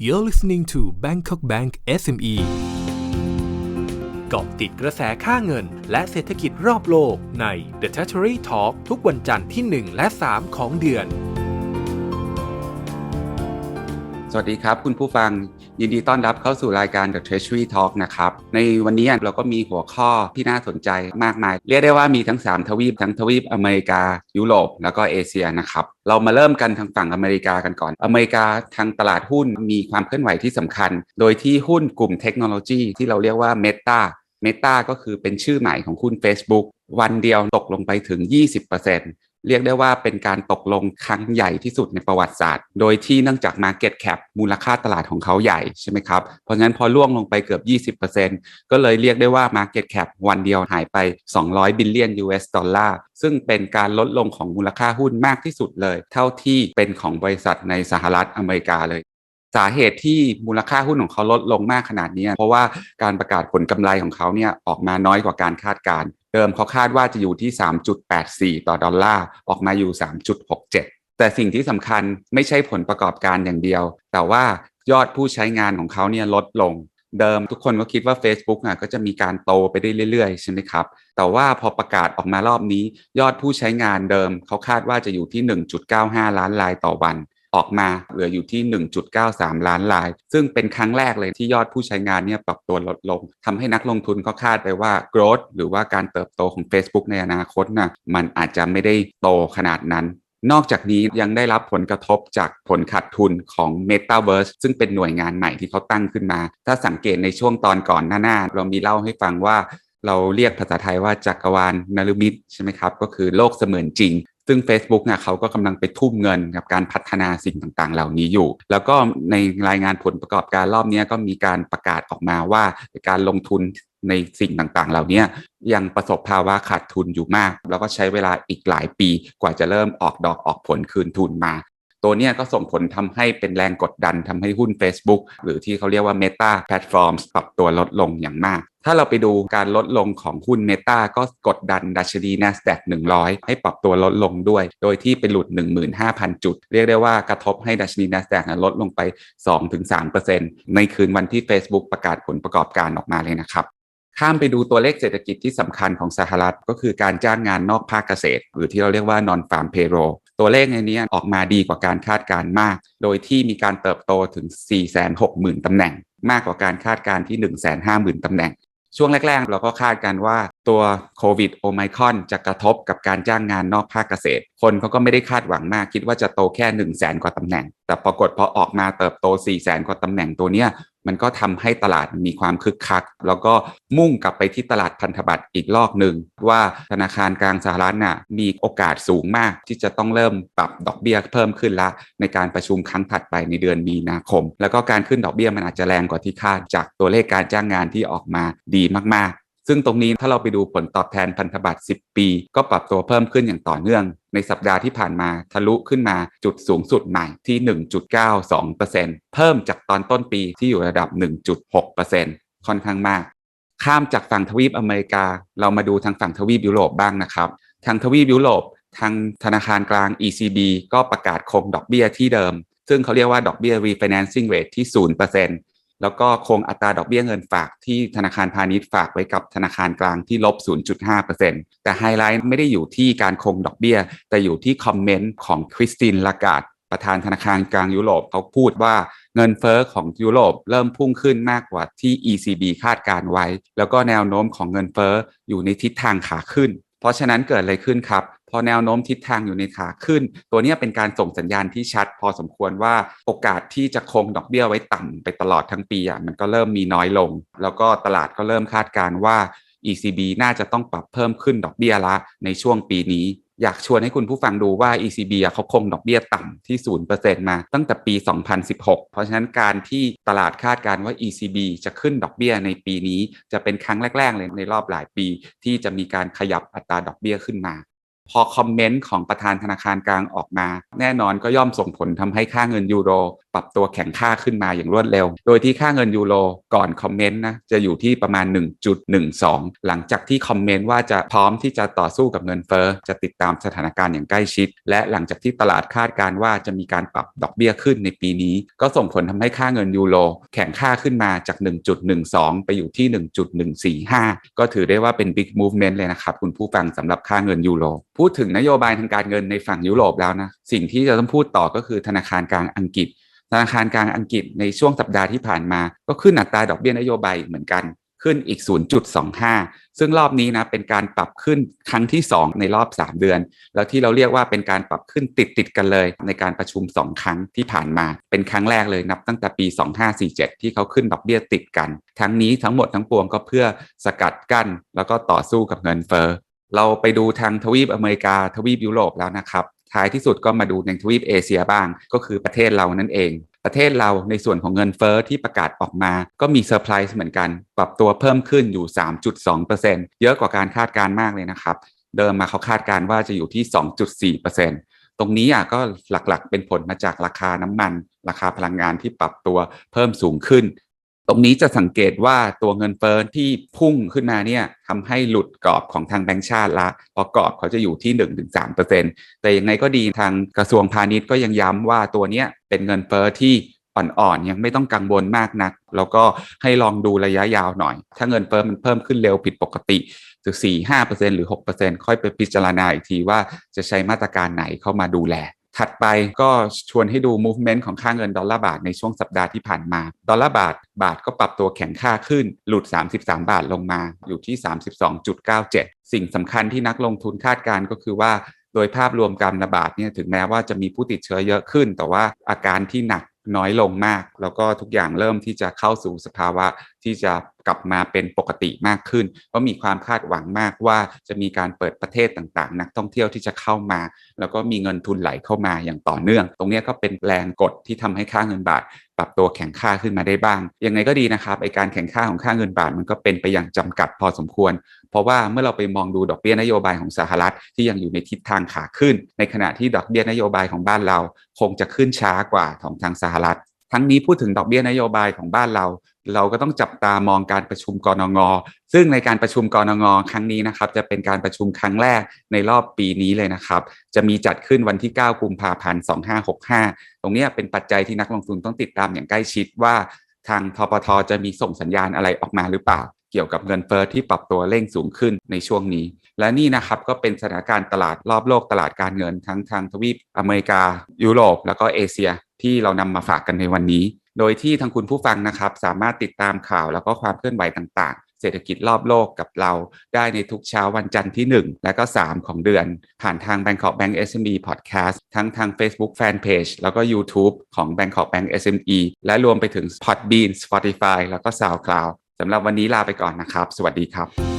You're listening to Bangkok Bank SME เกาะติดกระแสค่าเงิน และเศรษฐกิจรอบโลกใน The Treasury Talk ทุกวันจันทร์ที่ 1 และ 3 ของเดือน สวัสดีครับ คุณผู้ฟังยินดีต้อนรับเข้าสู่รายการ The Treasury Talk นะครับ ในวันนี้เราก็มีหัวข้อที่น่าสนใจมากมาย เรียกได้ว่ามีทั้ง 3 ทวีป ทั้งทวีปอเมริกา ยุโรปแล้วก็เอเชียนะครับ เรามาเริ่มกันทางฝั่งอเมริกากันก่อน อเมริกาทางตลาดหุ้นมีความเคลื่อนไหวที่สำคัญ โดยที่หุ้นกลุ่มเทคโนโลยีที่เราเรียกว่า Meta Meta ก็คือเป็นชื่อใหม่ของหุ้น Facebook วันเดียวตกลงไปถึง 20%เรียกได้ว่าเป็นการตกลงครั้งใหญ่ที่สุดในประวัติศาสตร์ โดยที่เนื่องจาก Market Cap มูลค่าตลาดของเขาใหญ่ใช่ไหมครับ เพราะฉะนั้นพอล่วงลงไปเกือบ 20%ก็เลยเรียกได้ว่า Market Cap วันเดียวหายไป 200 บิลเลียน US ดอลลาร์ ซึ่งเป็นการลดลงของมูลค่าหุ้นมากที่สุดเลย เท่าที่เป็นของบริษัทในสหรัฐอเมริกาเลย สาเหตุที่มูลค่าหุ้นของเขาลดลงมากขนาดนี้ เพราะว่าการประกาศผลกำไรของเขาเนี่ยออกมาน้อยกว่าการคาดการ เดิมเขาคาดว่าจะอยู่ที่ 3.84 ต่อดอลลาร์ ออกมาอยู่ 3.67 แต่สิ่งที่สำคัญไม่ใช่ผลประกอบการอย่างเดียว แต่ว่ายอดผู้ใช้งานของเขาเนี่ยลดลง เดิมทุกคนก็คิดว่า Facebook อะก็จะมีการโตไปได้เรื่อยๆ ใช่ไหมครับ แต่ว่าพอประกาศออกมารอบนี้ ยอดผู้ใช้งานเดิมเขาคาดว่าจะอยู่ที่ 1.95 ล้านรายต่อวัน ออกมาเหลืออยู่ที่ 1.93 ล้านราย ซึ่งเป็นครั้งแรกเลยที่ยอดผู้ใช้งานเนี่ยปรับตัวลดลงทำให้นักลงทุนเขาคาดไปว่า growth หรือว่าการเติบโตของ Facebook ในอนาคตนะ่ะมันอาจจะไม่ได้โตขนาดนั้นนอกจากนี้ยังได้รับผลกระทบจากผลขาดทุนของ Metaverse ซึ่งเป็นหน่วยงานใหม่ที่เขาตั้งขึ้นมา ถ้าสังเกตในช่วงตอนก่อนหน้าๆ เรามีเล่าให้ฟังว่าเราเรียกภาษาไทยว่าจักรวาลนลมิตใช่ไหมครับ ก็คือโลกเสมือนจริง ซึ่ง Facebook เนี่ยเขาก็กำลังไปทุ่มเงินกับการพัฒนาสิ่งต่างๆ เหล่านี้อยู่ แล้วก็ในรายงานผลประกอบการรอบนี้ก็มีการประกาศออกมาว่าการลงทุนในสิ่งต่างๆ เหล่านี้ยังประสบภาวะขาดทุนอยู่มาก แล้วก็ใช้เวลาอีกหลายปีกว่าจะเริ่มออกดอกออกผลคืนทุนมาตัวเนี้ยก็ส่งผลทำให้เป็นแรงกดดันทำให้หุ้น Facebook หรือที่เขาเรียกว่า Meta Platforms ปรับตัวลดลงอย่างมากถ้าเราไปดูการลดลงของหุ้น Meta ก็กดดันดัชนี NASDAQ 100 ให้ปรับตัวลดลงด้วย โดยที่ไปหลุด 15,000 จุด เรียกได้ว่ากระทบให้ดัชนี NASDAQ ลดลงไป 2-3%ในคืนวันที่ Facebook ประกาศผลประกอบการออกมาเลยนะครับข้ามไปดูตัวเลขเศรษฐกิจที่สำคัญของสหรัฐ ก็คือการจ้างงานนอกภาคเกษตร หรือที่เราเรียกว่า non farm payroll ตัวเลขในนี้ออกมาดีกว่าการคาดการณ์มาก โดยที่มีการเติบโตถึง 460,000 ตำแหน่ง มากกว่าการคาดการณ์ที่ 150,000 ตำแหน่ง ช่วงแรก ๆ เราก็คาดกันว่าตัวโควิดโอไมคอนจะกระทบกับการจ้างงานนอกภาคเกษตร คนเขาก็ไม่ได้คาดหวังมาก คิดว่าจะโตแค่ 1 0 0 0 0แสนกว่าตำแหน่ง แต่ปรากฏพอออกมาเติบโต 4 0 0แสนกว่าตำแหน่งตัวเนี้ย มันก็ทำให้ตลาดมีความคึกคัก แล้วก็มุ่งกลับไปที่ตลาดพันธบัตรอีกรอบหนึ่งว่าธนาคารกลางสหรัฐน่ะมีโอกาสสูงมากที่จะต้องเริ่มปรับดอกเบี้ยเพิ่มขึ้นละ ในการประชุมครั้งถัดไปในเดือนมีนาคม แล้วก็การขึ้นดอกเบี้ยมันอาจจะแรงกว่าที่คาดจากตัวเลขการจ้างงานที่ออกมาดีมากๆ ซึ่งตรงนี้ถ้าเราไปดูผลตอบแทนพันธบัตร 10 ปี ก็ปรับตัวเพิ่มขึ้นอย่างต่อเนื่อง ในสัปดาห์ที่ผ่านมาทะลุขึ้นมาจุดสูงสุดใหม่ที่ 1.92%เพิ่มจากตอนต้นปีที่อยู่ระดับ 1.6%ค่อนข้างมาก ข้ามจากฝั่งทวีปอเมริกา เรามาดูทางฝั่งทวีปยุโรปบ้างนะครับ ทางทวีปยุโรปทางธนาคารกลาง ECB ก็ประกาศคงดอกเบี้ยที่เดิม ซึ่งเขาเรียกว่าดอกเบี้ย refinancing rate ที่ 0% แล้วก็คงอัตราดอกเบี้ยเงินฝากที่ธนาคารพาณิชย์ฝากไว้กับธนาคารกลางที่ลบ 0.5%แต่ไฮไลท์ไม่ได้อยู่ที่การคงดอกเบี้ย แต่อยู่ที่คอมเมนต์ของคริสตินลากาดประธานธนาคารกลางยุโรปเขาพูดว่าเงินเฟอ้อของยุโรปเริ่มพุ่งขึ้นมากกว่าที่ ECB คาดการไว้ แล้วก็แนวโน้มของเงินเฟอ้ออยู่ในทิศทางขาขึ้น เพราะฉะนั้นเกิดอะไรขึ้นครับ พอแนวโน้มทิศทางอยู่ในขาขึ้น ตัวนี้เป็นการส่งสัญญาณที่ชัด พอสมควรว่าโอกาสที่จะคงดอกเบี้ยไว้ต่ำไปตลอดทั้งปีอะมันก็เริ่มมีน้อยลง แล้วก็ตลาดก็เริ่มคาดการว่า ECB น่าจะต้องปรับเพิ่มขึ้นดอกเบี้ยละในช่วงปีนี้ อยากชวนให้คุณผู้ฟังดูว่า ECB เขาคงดอกเบี้ยต่ำที่ 0%มาตั้งแต่ปี 2016 เพราะฉะนั้นการที่ตลาดคาดการว่า ECB จะขึ้นดอกเบี้ยในปีนี้ จะเป็นครั้งแรก ๆ เลยในรอบหลายปี ที่จะมีการขยับอัตราดอกเบี้ยขึ้นมา พอคอมเมนต์ของประธานธนาคารกลางออกมา แน่นอนก็ย่อมส่งผลทำให้ค่าเงินยูโร ปรับตัวแข็งค่าขึ้นมาอย่างรวดเร็ว โดยที่ค่าเงินยูโรก่อนคอมเมนต์นะจะอยู่ที่ประมาณ 1.12 หลังจากที่คอมเมนต์ว่าจะพร้อมที่จะต่อสู้กับเงินเฟ้อจะติดตามสถานการณ์อย่างใกล้ชิด และหลังจากที่ตลาดคาดการณ์ว่าจะมีการปรับดอกเบี้ยขึ้นในปีนี้ ก็ส่งผลทำให้ค่าเงินยูโรแข็งค่าขึ้นมาจาก 1.12 ไปอยู่ที่ 1.145 ก็ถือได้ว่าเป็น big movement เลยนะครับ คุณผู้ฟังสำหรับค่าเงินยูโรพูดถึงนโยบายทางการเงินในฝั่งยุโรปแล้วนะ สิ่งที่จะต้องพูดต่อก็คือธนาคารกลางอังกฤษ ธนาคารกลางอังกฤษในช่วงสัปดาห์ที่ผ่านมา ก็ขึ้นอัตราดอกเบี้ยนโยบายเหมือนกันขึ้นอีก 0.25 ซึ่งรอบนี้นะเป็นการปรับขึ้นครั้งที่ 2 ในรอบ 3 เดือน แล้วที่เราเรียกว่าเป็นการปรับขึ้นติดติดกันเลย ในการประชุม 2 ครั้งที่ผ่านมา เป็นครั้งแรกเลยนับตั้งแต่ปี 2547 ที่เขาขึ้นดอกเบี้ยติดกัน ทั้งนี้ทั้งหมดทั้งปวงก็เพื่อสกัดกั้น แล้วก็ต่อสู้กับเงินเฟ้อเราไปดูทางทวีปอเมริกาทวีปยุโรปแล้วนะครับ ท้ายที่สุดก็มาดูในทวีปเอเชียบ้าง ก็คือประเทศเรานั่นเอง ประเทศเราในส่วนของเงินเฟอ้อที่ประกาศออกมา ก็มีเซอร์ไพรส์เหมือนกัน ปรับตัวเพิ่มขึ้นอยู่ 3.2%เยอะกว่าการคาดการมากเลยนะครับ เดิมมาเขาคาดการว่าจะอยู่ที่ 2.4%ตรงนี้อะก็หลักๆ เป็นผลมาจากราคาน้ำมัน ราคาพลังงานที่ปรับตัวเพิ่มสูงขึ้น ตรงนี้จะสังเกตว่าตัวเงินเฟ้อที่พุ่งขึ้นมาเนี่ยทำให้หลุดกรอบของทางแบงก์ชาติละเพราะกรอบเขาจะอยู่ที่ 1-3%แต่ยังไงก็ดีทางกระทรวงพาณิชย์ก็ยังย้ำว่าตัวเนี้ยเป็นเงินเฟ้อที่อ่อนๆยังไม่ต้องกังวลมากนัก แล้วก็ให้ลองดูระยะยาวหน่อย ถ้าเงินเฟ้อมันเพิ่มขึ้นเร็วผิดปกติถึง4-5%หรือ 6%ค่อยไปพิจารณาอีกทีว่าจะใช้มาตรการไหนเข้ามาดูแล ถัดไปก็ชวนให้ดู movement ของค่าเงินดอลลาร์บาทในช่วงสัปดาห์ที่ผ่านมา ดอลลาร์บาทบาทก็ปรับตัวแข็งค่าขึ้น หลุด 33 บาทลงมาอยู่ที่ 32.97 สิ่งสำคัญที่นักลงทุนคาดการณ์ก็คือว่า โดยภาพรวมการระบาดเนี่ยถึงแม้ว่าจะมีผู้ติดเชื้อเยอะขึ้น แต่ว่าอาการที่หนักน้อยลงมาก แล้วก็ทุกอย่างเริ่มที่จะเข้าสู่สภาวะที่จะกลับมาเป็นปกติมากขึ้นเพราะมีความคาดหวังมากว่าจะมีการเปิดประเทศต่างๆ นักท่องเที่ยวที่จะเข้ามา แล้วก็มีเงินทุนไหลเข้ามาอย่างต่อเนื่อง ตรงนี้ก็เป็นแรงกดที่ทำให้ค่าเงินบาท ปรับตัวแข็งค่าขึ้นมาได้บ้าง ยังไงก็ดีนะครับไอการแข็งค่าของค่าเงินบาทมันก็เป็นไปอย่างจำกัดพอสมควร เพราะว่าเมื่อเราไปมองดูดอกเบี้ยนโยบายของสหรัฐที่ยังอยู่ในทิศทางขาขึ้น ในขณะที่ดอกเบี้ยนโยบายของบ้านเรา คงจะขึ้นช้ากว่าของทางสหรัฐทั้งนี้พูดถึงดอกเบี้ยนโยบายของบ้านเรา เราก็ต้องจับตามองการประชุมกรงง ซึ่งในการประชุมกรงง ครั้งนี้นะครับ จะเป็นการประชุมครั้งแรกในรอบปีนี้เลยนะครับ จะมีจัดขึ้นวันที่ 9 กุมภาพันธ์ 2565 ตรงนี้เป็นปัจจัยที่นักลงทุนต้องติดตามอย่างใกล้ชิดว่า ทางทปทจะมีส่งสัญญาณอะไรออกมาหรือเปล่า เกี่ยวกับเงินเฟอ้อที่ปรับตัวเร่งสูงขึ้นในช่วงนี้ และนี่นะครับก็เป็นสถานการณ์ตลาดรอบโลกตลาดการเงินทั้งทางทวีปอเมริกา ยุโรป แล้วก็เอเชีย ที่เรานำมาฝากกันในวันนี้ โดยที่ทางคุณผู้ฟังนะครับ สามารถติดตามข่าวแล้วก็ความเคลื่อนไหวต่างๆ เศรษฐกิจรอบโลกกับเราได้ในทุกเช้าวันจันทร์ที่ 1 และก็ 3 ของเดือน ผ่านทาง Bangkok Bank SME Podcast ทั้งทาง Facebook Fanpage แล้วก็ YouTube ของ Bangkok Bank SME และรวมไปถึง Podbean Spotify แล้วก็ SoundCloud สำหรับวันนี้ลาไปก่อนนะครับ สวัสดีครับ